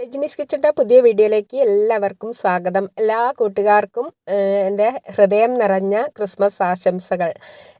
രജനീസ് കിച്ചന്റെ പുതിയ വീഡിയോയിലേക്ക് എല്ലാവർക്കും സ്വാഗതം. എല്ലാ കൂട്ടുകാർക്കും എന്റെ ഹൃദയം നിറഞ്ഞ ക്രിസ്മസ് ആശംസകൾ.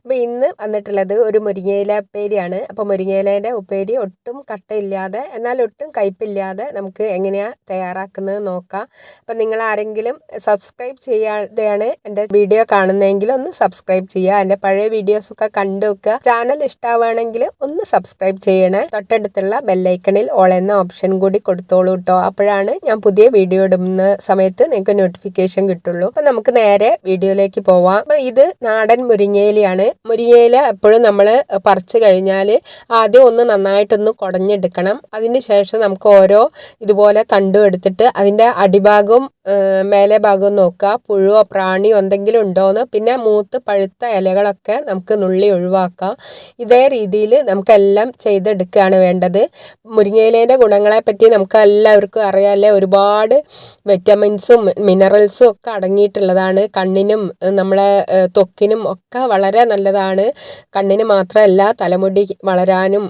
അപ്പോൾ ഇന്ന് വന്നിട്ടുള്ളത് ഒരു മുരിങ്ങയില ഉപ്പേരിയാണ്. അപ്പോൾ മുരിങ്ങയിലേന്റെ ഉപ്പേരി ഒട്ടും കട്ടയില്ലാതെ എന്നാൽ ഒട്ടും കയ്പില്ലാതെ നമുക്ക് എങ്ങനെയാണ് തയ്യാറാക്കുന്നത് നോക്കാം. അപ്പോൾ നിങ്ങൾ ആരെങ്കിലും സബ്സ്ക്രൈബ് ചെയ്യാതെയാണ് എന്റെ വീഡിയോ കാണുന്നതെങ്കിൽ ഒന്ന് സബ്സ്ക്രൈബ് ചെയ്യുക. എന്റെ പഴയ വീഡിയോസൊക്കെ കണ്ടു വെക്കുക. ചാനൽ ഇഷ്ടമാവുകയാണെങ്കിൽ ഒന്ന് സബ്സ്ക്രൈബ് ചെയ്യണേ. തൊട്ടടുത്തുള്ള ബെല്ലൈക്കണിൽ ഓൾ എന്ന ഓപ്ഷൻ കൂടി കൊടുത്തോളൂ കേട്ടോ. അപ്പോഴാണ് ഞാൻ പുതിയ വീഡിയോ ഇടുന്ന സമയത്ത് നിങ്ങൾക്ക് നോട്ടിഫിക്കേഷൻ കിട്ടുള്ളൂ. അപ്പം നമുക്ക് നേരെ വീഡിയോയിലേക്ക് പോവാം. അപ്പം ഇത് നാടൻ മുരിങ്ങയിലയാണ്. മുരിങ്ങയില എപ്പോഴും നമ്മൾ പറിച്ചു കഴിഞ്ഞാൽ ആദ്യം ഒന്ന് നന്നായിട്ടൊന്ന് കുടഞ്ഞെടുക്കണം. അതിന് ശേഷം നമുക്ക് ഓരോ ഇതുപോലെ തണ്ടും എടുത്തിട്ട് അതിന്റെ അടിഭാഗവും മേലെ ഭാഗവും നോക്കുക. പുഴുവോ പ്രാണിയോ എന്തെങ്കിലും ഉണ്ടോയെന്ന് പിന്നെ മൂത്ത് പഴുത്ത ഇലകളൊക്കെ നമുക്ക് നുള്ളി ഒഴിവാക്കാം. ഇതേ രീതിയിൽ നമുക്കെല്ലാം ചെയ്തെടുക്കുകയാണ് വേണ്ടത്. മുരിങ്ങയിലേന്റെ ഗുണങ്ങളെപ്പറ്റി നമുക്ക് നമുക്ക് എല്ലാവർക്കും അറിയാമല്ലേ ഒരുപാട് വിറ്റമിൻസും മിനറൽസും ഒക്കെ അടങ്ങിയിട്ടുള്ളതാണ്. കണ്ണിനും നമ്മളെ ത്വക്കിനും ഒക്കെ വളരെ നല്ലതാണ്. കണ്ണിന് മാത്രമല്ല തലമുടി വളരാനും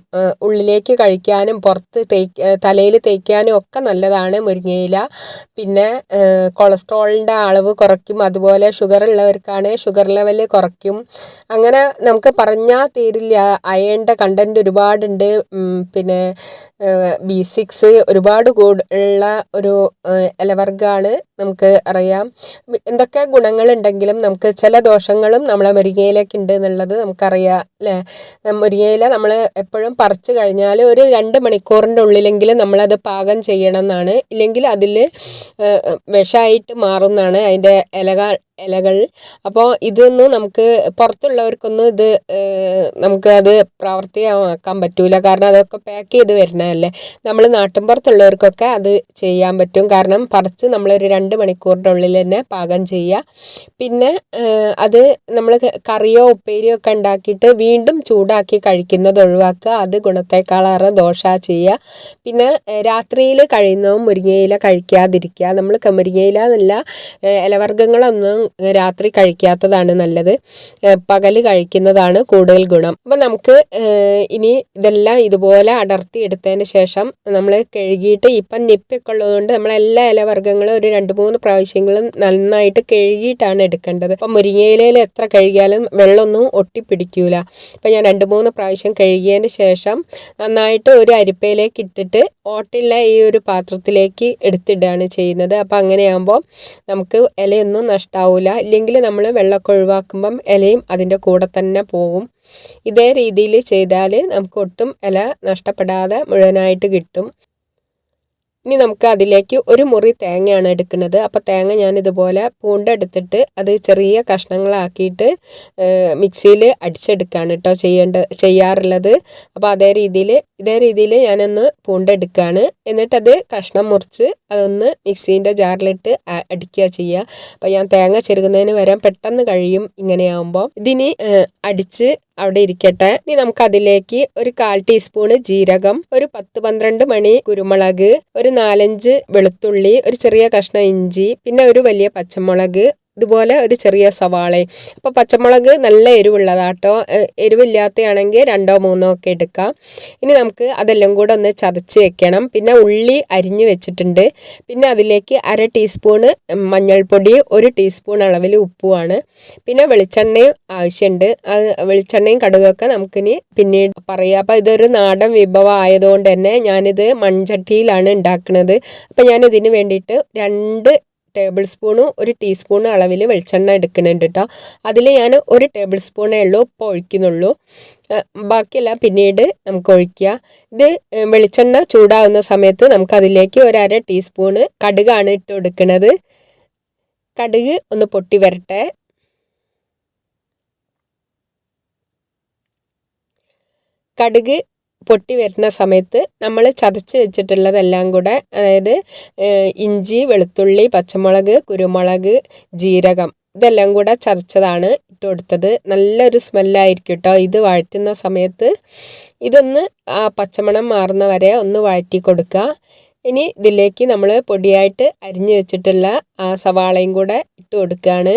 ഉള്ളിലേക്ക് കഴിക്കാനും പുറത്ത് തേക്ക് തലയിൽ തേക്കാനും ഒക്കെ നല്ലതാണ് മുരിങ്ങയില. പിന്നെ കൊളസ്ട്രോളിന്റെ അളവ് കുറയ്ക്കും. അതുപോലെ ഷുഗർ ഉള്ളവർക്കാണ് ഷുഗർ ലെവൽ കുറയ്ക്കും. അങ്ങനെ നമുക്ക് പറഞ്ഞാൽ തീരില്ല. അയേണ്ട കണ്ടന്റ് ഒരുപാടുണ്ട്. പിന്നെ ബി സിക്സ് ഒരുപാട് ഉള്ള ഒരു ഇലവർഗമാണ് നമുക്ക് അറിയാം. എന്തൊക്കെ ഗുണങ്ങളുണ്ടെങ്കിലും നമുക്ക് ചില ദോഷങ്ങളും നമ്മളെ മുരിങ്ങയിലേക്ക് ഉണ്ട് എന്നുള്ളത് നമുക്കറിയാം അല്ലേ? മുരിങ്ങയില നമ്മൾ എപ്പോഴും പറിച്ചു കഴിഞ്ഞാൽ ഒരു രണ്ട് മണിക്കൂറിന്റെ ഉള്ളിലെങ്കിലും നമ്മളത് പാകം ചെയ്യണം എന്നാണ് ഇല്ലെങ്കിൽ അതിൽ വിഷമായിട്ട് മാറുന്നതാണ് അതിന്റെ ഇലകൾ ഇലകൾ. അപ്പോൾ ഇതൊന്നും നമുക്ക് പുറത്തുള്ളവർക്കൊന്നും ഇത് നമുക്ക് അത് പ്രാവർത്തികമാക്കാൻ പറ്റൂല. കാരണം അതൊക്കെ പാക്ക് ചെയ്ത് വരുന്നതല്ലേ. നമ്മൾ നാട്ടിൻ പുറത്തുള്ളവർക്കൊക്കെ അത് ചെയ്യാൻ പറ്റും. കാരണം പറിച്ച് നമ്മളൊരു രണ്ട് മണിക്കൂറിന്റെ ഉള്ളിൽ തന്നെ പാകം ചെയ്യുക പിന്നെ അത് നമ്മൾ കറിയോ ഉപ്പേരിയോ ഒക്കെ ഉണ്ടാക്കിയിട്ട് വീണ്ടും ചൂടാക്കി കഴിക്കുന്നത് ഒഴിവാക്കുക. അത് ഗുണത്തേക്കാളേറെ ദോഷ ചെയ്യുക പിന്നെ രാത്രിയിൽ കഴിയുന്നതും മുരിങ്ങയില കഴിക്കാതിരിക്കുക. നമ്മൾ മുരിങ്ങയില എന്നല്ല ഇലവർഗങ്ങളൊന്നും രാത്രി കഴിക്കാത്തതാണ് നല്ലത്. പകൽ കഴിക്കുന്നതാണ് കൂടുതൽ ഗുണം. അപ്പം നമുക്ക് ഇനി ഇതെല്ലാം ഇതുപോലെ അടർത്തി എടുത്തതിന് ശേഷം നമ്മൾ കഴുകിയിട്ട് ഇപ്പം നിപ്പൊക്കെ ഉള്ളതുകൊണ്ട് നമ്മളെല്ലാ ഇലവർഗങ്ങളും ഒരു രണ്ട് മൂന്ന് പ്രാവശ്യങ്ങളും നന്നായിട്ട് കഴുകിയിട്ടാണ് എടുക്കേണ്ടത്. അപ്പം മുരിങ്ങയിലയിൽ എത്ര കഴുകിയാലും വെള്ളമൊന്നും ഒട്ടിപ്പിടിക്കൂല. അപ്പം ഞാൻ രണ്ട് മൂന്ന് പ്രാവശ്യം കഴുകിയതിന് ശേഷം നന്നായിട്ട് ഒരു അരിപ്പയിലേക്ക് ഇട്ടിട്ട് ഓട്ടില്ല ഈ ഒരു പാത്രത്തിലേക്ക് എടുത്തിടുകയാണ് ചെയ്യുന്നത്. അപ്പം അങ്ങനെയാകുമ്പോൾ നമുക്ക് ഇലയൊന്നും നഷ്ടാവില്ല ഇല്ലെങ്കിൽ നമ്മൾ വെള്ളമൊക്കെ ഒഴിവാക്കുമ്പം ഇലയും അതിന്റെ കൂടെ തന്നെ പോകും ഇതേ രീതിയിൽ ചെയ്താൽ നമുക്ക് ഒട്ടും ഇല നഷ്ടപ്പെടാതെ മുഴുവനായിട്ട് കിട്ടും. ഇനി നമുക്ക് അതിലേക്ക് ഒരു മുറി തേങ്ങയാണ് എടുക്കുന്നത്. അപ്പോൾ തേങ്ങ ഞാൻ ഇതുപോലെ പൂണ്ടെടുത്തിട്ട് അത് ചെറിയ കഷ്ണങ്ങളാക്കിയിട്ട് മിക്സിയിൽ അടിച്ചെടുക്കുകയാണ് കേട്ടോ ചെയ്യേണ്ട ചെയ്യാറുള്ളത്. അപ്പോൾ അതേ രീതിയിൽ ഇതേ രീതിയിൽ ഞാനൊന്ന് പൂണ്ടെടുക്കുകയാണ് എന്നിട്ടത് കഷ്ണം മുറിച്ച് അതൊന്ന് മിക്സീന്റെ ജാറിലിട്ട് അടിക്കുക ചെയ്യുക അപ്പോൾ ഞാൻ തേങ്ങ ചെറുകുന്നതിന് വരാൻ പെട്ടെന്ന് കഴിയും ഇങ്ങനെയാകുമ്പോൾ ഇതിന് അടിച്ച് അവിടെ ഇരിക്കട്ടെ. ഇനി നമുക്ക് അതിലേക്ക് ഒരു കാൽ ടീസ്പൂണ് ജീരകം ഒരു പത്ത് പന്ത്രണ്ട് മണി കുരുമുളക് ഒരു നാലഞ്ച് വെളുത്തുള്ളി ഒരു ചെറിയ കഷ്ണം ഇഞ്ചി പിന്നെ ഒരു വലിയ പച്ചമുളക് ഇതുപോലെ ഒരു ചെറിയ സവാളയും അപ്പോൾ പച്ചമുളക് നല്ല എരിവുള്ളതാട്ടോ. എരിവില്ലാത്തയാണെങ്കിൽ രണ്ടോ മൂന്നോ ഒക്കെ എടുക്കാം. ഇനി നമുക്ക് അതെല്ലാം കൂടെ ഒന്ന് ചതച്ച് വെക്കണം. പിന്നെ ഉള്ളി അരിഞ്ഞു വെച്ചിട്ടുണ്ട്. പിന്നെ അതിലേക്ക് അര ടീസ്പൂണ് മഞ്ഞൾപ്പൊടി ഒരു ടീസ്പൂൺ അളവിൽ ഉപ്പുമാണ് പിന്നെ വെളിച്ചെണ്ണയും ആവശ്യമുണ്ട്. അത് വെളിച്ചെണ്ണയും കടുകൊക്കെ നമുക്കിനി പിന്നീട് പറയാം. അപ്പോൾ ഇതൊരു നാടൻ വിഭവം ആയതുകൊണ്ട് തന്നെ ഞാനിത് മൺചട്ടിയിലാണ് ഉണ്ടാക്കുന്നത്. അപ്പോൾ ഞാൻ ഇതിന് വേണ്ടിയിട്ട് രണ്ട് ടേബിൾ സ്പൂണും ഒരു ടീസ്പൂൺ അളവിൽ വെളിച്ചെണ്ണ എടുക്കുന്നുണ്ട് കേട്ടോ അതിൽ ഞാൻ ഒരു ടേബിൾ സ്പൂണേ ഉള്ളൂ ഇപ്പോൾ ഒഴിക്കുന്നുള്ളൂ. ബാക്കിയെല്ലാം പിന്നീട് നമുക്ക് ഒഴിക്കുക. ഇത് വെളിച്ചെണ്ണ ചൂടാവുന്ന സമയത്ത് നമുക്ക് അതിലേക്ക് ഒരു ടീസ്പൂണ് കടുകാണ് ഇട്ട് കൊടുക്കുന്നത് കടുക് ഒന്ന് പൊട്ടി വരട്ടെ. കടുക് പൊട്ടി വരുന്ന സമയത്ത് നമ്മൾ ചതച്ച് വെച്ചിട്ടുള്ളതെല്ലാം കൂടെ അതായത് ഇഞ്ചി വെളുത്തുള്ളി പച്ചമുളക് കുരുമുളക് ജീരകം ഇതെല്ലാം കൂടെ ചതച്ചതാണ് ഇട്ട് കൊടുത്തത്. നല്ലൊരു സ്മെല്ലായിരിക്കും കേട്ടോ ഇത് വഴറ്റുന്ന സമയത്ത് ഇതൊന്ന് ആ പച്ചമണം മാറുന്ന വരെ ഒന്ന് വഴറ്റി കൊടുക്കുക. ഇനി ഇതിലേക്ക് നമ്മൾ പൊടിയായിട്ട് അരിഞ്ഞു വെച്ചിട്ടുള്ള ആ സവാളയും കൂടെ ഇട്ട് കൊടുക്കുകയാണ്.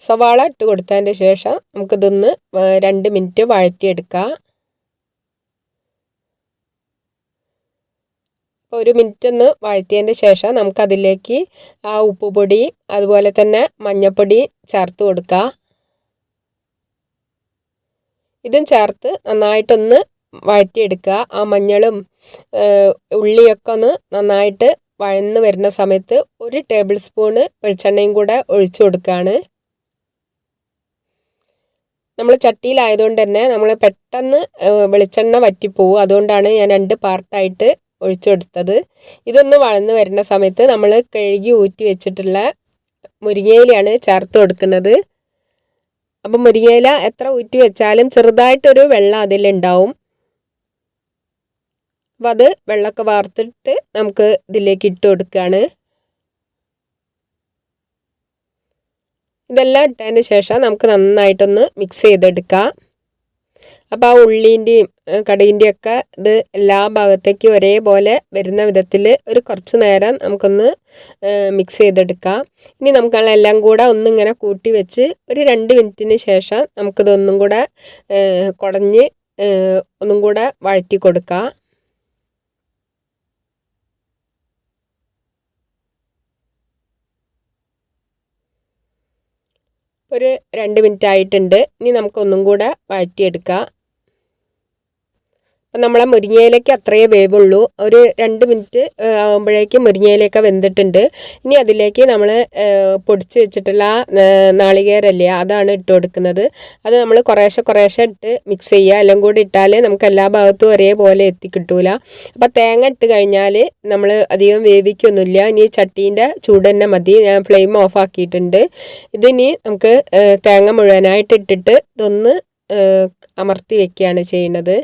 സവാള ഇട്ട് കൊടുത്തതിന്റെ ശേഷം നമുക്കിതൊന്ന് രണ്ട് മിനിറ്റ് വഴറ്റിയെടുക്കാം ഒരു മിനിറ്റ് ഒന്ന് വഴറ്റിയതിന്റെ ശേഷം നമുക്കതിലേക്ക് ആ ഉപ്പുപൊടി അതുപോലെ തന്നെ മഞ്ഞൾപ്പൊടി ചേർത്ത് കൊടുക്കുക ഇതും ചേർത്ത് നന്നായിട്ടൊന്ന് വഴറ്റിയെടുക്കുക. ആ മഞ്ഞളും ഉള്ളിയൊക്കെ ഒന്ന് നന്നായിട്ട് വഴന്ന് വരുന്ന സമയത്ത് ഒരു ടേബിൾ സ്പൂണ് വെളിച്ചെണ്ണയും കൂടെ ഒഴിച്ചു കൊടുക്കുകയാണ്. നമ്മൾ ചട്ടിയിലായതുകൊണ്ട് തന്നെ നമ്മൾ പെട്ടെന്ന് വെളിച്ചെണ്ണ വറ്റിപ്പോവും. അതുകൊണ്ടാണ് ഞാൻ രണ്ട് പാർട്ടായിട്ട് ഒഴിച്ചു കൊടുത്തത് ഇതൊന്ന് വളർന്നു വരുന്ന സമയത്ത് നമ്മൾ കഴുകി ഊറ്റി വെച്ചിട്ടുള്ള മുരിങ്ങയിലയാണ് ചേർത്ത് കൊടുക്കുന്നത്. അപ്പം മുരിങ്ങയില എത്ര ഊറ്റി വെച്ചാലും ചെറുതായിട്ടൊരു വെള്ളം അതിലുണ്ടാവും. അപ്പം അത് വെള്ളമൊക്കെ വാർത്തിട്ട് നമുക്ക് ഇതിലേക്ക് ഇട്ട് കൊടുക്കുകയാണ്. ഇതെല്ലാം ഇട്ടതിന് ശേഷം നമുക്ക് നന്നായിട്ടൊന്ന് മിക്സ് ചെയ്തെടുക്കാം. അപ്പോൾ ആ ഉള്ളീന്റെയും കടീന്റെയും ഒക്കെ ഇത് എല്ലാ ഭാഗത്തേക്കും ഒരേപോലെ വരുന്ന വിധത്തിൽ ഒരു കുറച്ച് നേരം നമുക്കൊന്ന് മിക്സ് ചെയ്തെടുക്കാം. ഇനി നമുക്കെല്ലാം കൂടെ ഒന്നിങ്ങനെ കൂട്ടി വെച്ച് ഒരു രണ്ട് മിനിറ്റിന് ശേഷം നമുക്കിതൊന്നും കൂടെ കുടഞ്ഞ് ഒന്നും കൂടെ വഴറ്റി കൊടുക്കാം. ഒരു രണ്ട് മിനിറ്റ് ആയിട്ടുണ്ട് ഇനി നമുക്കൊന്നും കൂടെ വഴറ്റിയെടുക്കാം. അപ്പം നമ്മളെ മുരിങ്ങയിലേക്ക് അത്രയേ വേവുള്ളൂ. ഒരു രണ്ട് മിനിറ്റ് ആകുമ്പോഴേക്കും മുരിങ്ങയിലേക്ക് വെന്തിട്ടുണ്ട്. ഇനി അതിലേക്ക് നമ്മൾ പൊടിച്ച് വെച്ചിട്ടുള്ള നാളികേരല്ലേ അതാണ് ഇട്ട് കൊടുക്കുന്നത്. അത് നമ്മൾ കുറേശ്ശെ കുറേശ്ശെ ഇട്ട് മിക്സ് ചെയ്യുക. എല്ലാം കൂടി ഇട്ടാൽ നമുക്ക് എല്ലാ ഭാഗത്തും ഒരേപോലെ എത്തിക്കിട്ടൂല അപ്പോൾ തേങ്ങ ഇട്ട് കഴിഞ്ഞാൽ നമ്മൾ അധികം വേവിക്കൊന്നുമില്ല. ഇനി ചട്ടീന്റെ ചൂട് തന്നെ മതി. ഞാൻ ഫ്ലെയിം ഓഫ് ആക്കിയിട്ടുണ്ട്. ഇതിനി നമുക്ക് തേങ്ങ മുഴുവനായിട്ട് ഇട്ടിട്ട് ഇതൊന്ന് അമർത്തി വെക്കുകയാണ് ചെയ്യുന്നത്.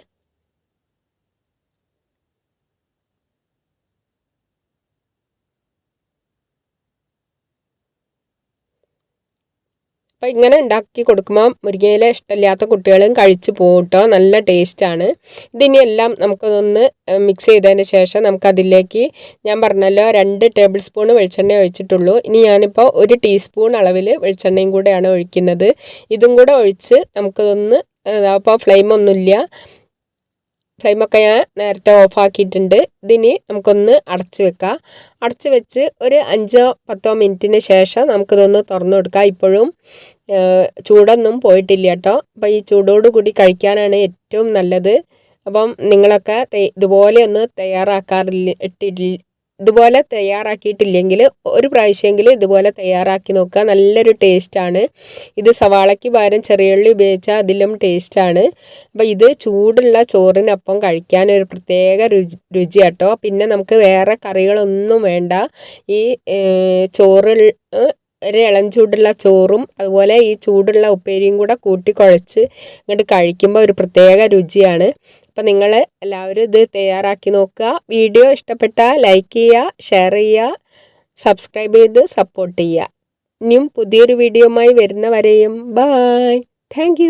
അപ്പോൾ ഇങ്ങനെ ഉണ്ടാക്കി കൊടുക്കുമ്പോൾ മുരിങ്ങയില ഇഷ്ടമില്ലാത്ത കുട്ടികളും കഴിച്ചു പോകട്ടോ കേട്ടോ നല്ല ടേസ്റ്റാണ് ഇതിനി എല്ലാം നമുക്കതൊന്ന് മിക്സ് ചെയ്തതിന് ശേഷം നമുക്കതിലേക്ക് ഞാൻ പറഞ്ഞല്ലോ രണ്ട് ടേബിൾ സ്പൂൺ വെളിച്ചെണ്ണ ഒഴിച്ചിട്ടുള്ളൂ. ഇനി ഞാനിപ്പോൾ ഒരു ടീസ്പൂൺ അളവിൽ വെളിച്ചെണ്ണയും കൂടെയാണ് ഒഴിക്കുന്നത്. ഇതും കൂടെ ഒഴിച്ച് നമുക്കതൊന്ന് അപ്പോൾ ഫ്ലെയിമൊന്നുമില്ല ഫ്ലെയിമൊക്കെ ഞാൻ നേരത്തെ ഓഫാക്കിയിട്ടുണ്ട്. ഇതിന് നമുക്കൊന്ന് അടച്ച് വെക്കാം. അടച്ച് വെച്ച് ഒരു അഞ്ചോ പത്തോ മിനിറ്റിന് ശേഷം നമുക്കിതൊന്ന് തുറന്നു കൊടുക്കാം. ഇപ്പോഴും ചൂടൊന്നും പോയിട്ടില്ല കേട്ടോ. അപ്പോൾ ഈ ചൂടോട് കൂടി കഴിക്കാനാണ് ഏറ്റവും നല്ലത്. അപ്പം നിങ്ങളൊക്കെ ഇതുപോലെ ഒന്ന് തയ്യാറാക്കാറില്ല ഇട്ടിട്ടില്ല ഇതുപോലെ തയ്യാറാക്കിയിട്ടില്ലെങ്കിൽ ഒരു പ്രാവശ്യമെങ്കിലും ഇതുപോലെ തയ്യാറാക്കി നോക്കുക. നല്ലൊരു ടേസ്റ്റാണ് ഇത് സവാളയ്ക്ക് പകരം ചെറിയുള്ളി ഉപയോഗിച്ചാൽ അതിലും ടേസ്റ്റാണ് അപ്പോൾ ഇത് ചൂടുള്ള ചോറിനൊപ്പം കഴിക്കാൻ ഒരു പ്രത്യേക രുചി രുചി കേട്ടോ പിന്നെ നമുക്ക് വേറെ കറികളൊന്നും വേണ്ട. ഈ ചോറ് ഒരു ഇളം ചൂടുള്ള ചോറും അതുപോലെ ഈ ചൂടുള്ള ഉപ്പേരിയും കൂടെ കൂട്ടി കുഴച്ച് ഇങ്ങോട്ട് കഴിക്കുമ്പോൾ ഒരു പ്രത്യേക രുചിയാണ്. അപ്പം നിങ്ങൾ എല്ലാവരും ഇത് തയ്യാറാക്കി നോക്കുക. വീഡിയോ ഇഷ്ടപ്പെട്ടാൽ ലൈക്ക് ചെയ്യുക ഷെയർ ചെയ്യുക സബ്സ്ക്രൈബ് ചെയ്ത് സപ്പോർട്ട് ചെയ്യുക. ഇനിയും പുതിയൊരു വീഡിയോയുമായി വരുന്നവരെയും ബായ് താങ്ക്